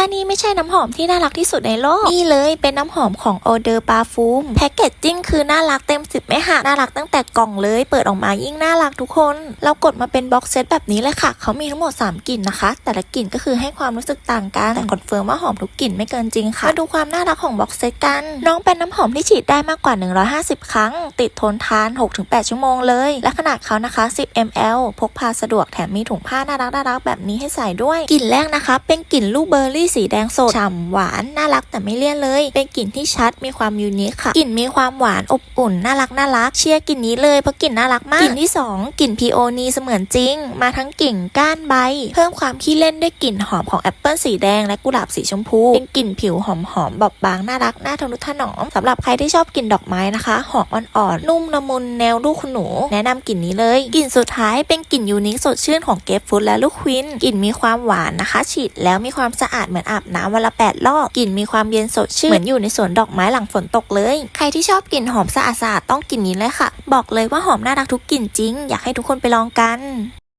ถ้านี่ไม่ใช่น้ำหอมที่น่ารักที่สุดในโลก นี่เลยเป็นน้ำหอมของโอเดอร์ปาฟูมแพคเกจจิ้งคือน่ารักเต็มสิบไม่หักน่ารักตั้งแต่กล่องเลย เปิดออกมายิ่งน่ารักทุกคน เรากดมาเป็นบ็อกเซตแบบนี้เลยค่ะ เขามีทั้งหมด 3 กลิ่นนะคะ แต่ละกลิ่นก็คือให้ความรู้สึกต่างกัน แต่คอนเฟิร์มว่าหอมทุกกลิ่นไม่เกินจริงค่ะ มาดูความน่ารักของบ็อกเซตกัน น้องเป็นน้ำหอมที่ฉีดได้มากกว่า 150 ครั้ง ติดทนทาน 6-8 ชั่วโมงเลย และขนาดเขานะคะ 10 ml พกพาสะดวกแถมมีถุงผ้าน่ารักน่ารักๆแบบนี้ให้ใส่ด้วย กลิ่นแรกนะคะ เป็นกลิ่นลูกเบอร์รี่สีแดงสดฉ่ำหวานน่ารักแต่ไม่เลี่ยนเลย เป็นกลิ่นที่ชัดมีความยูนิคค่ะกลิ่นมีความหวานอบอุ่นน่ารักน่ารักเชียร์กลิ่นนี้เลยเพราะกลิ่นน่ารักมากกลิ่นที่สองกลิ่นพีโอนีเสมือนจริง มาทั้งกิ่งก้านใบ เพิ่มความขี้เล่นด้วยกลิ่นหอมของแอปเปิลสีแดงและกุหลาบสีชมพู เป็นกลิ่นผิวหอมหอมบอบบางน่ารักน่าทะนุถนอมสำหรับใครที่ชอบกลิ่นดอกไม้นะคะ หอมอ่อนๆนุ่มละมุนแนวลูกคุณหนู แนะนำกลิ่นนี้เลยกลิ่นสุดท้ายเป็นกลิ่นยูนิคสดชื่นของเกฟฟูดและลูกควินกลิ่นมีความหวานนะคะ ฉีดแล้วมีความสะอาดเหมือนอาบน้ำวันละ 8 รอบกลิ่นมีความเย็นสดชื่นเหมือนอยู่ในสวนดอกไม้หลังฝนตกเลย ใครที่ชอบกลิ่นหอมสะอาดๆต้องกลิ่นนี้เลยค่ะ บอกเลยว่าหอมน่ารักทุกกลิ่นจริง อยากให้ทุกคนไปลองกัน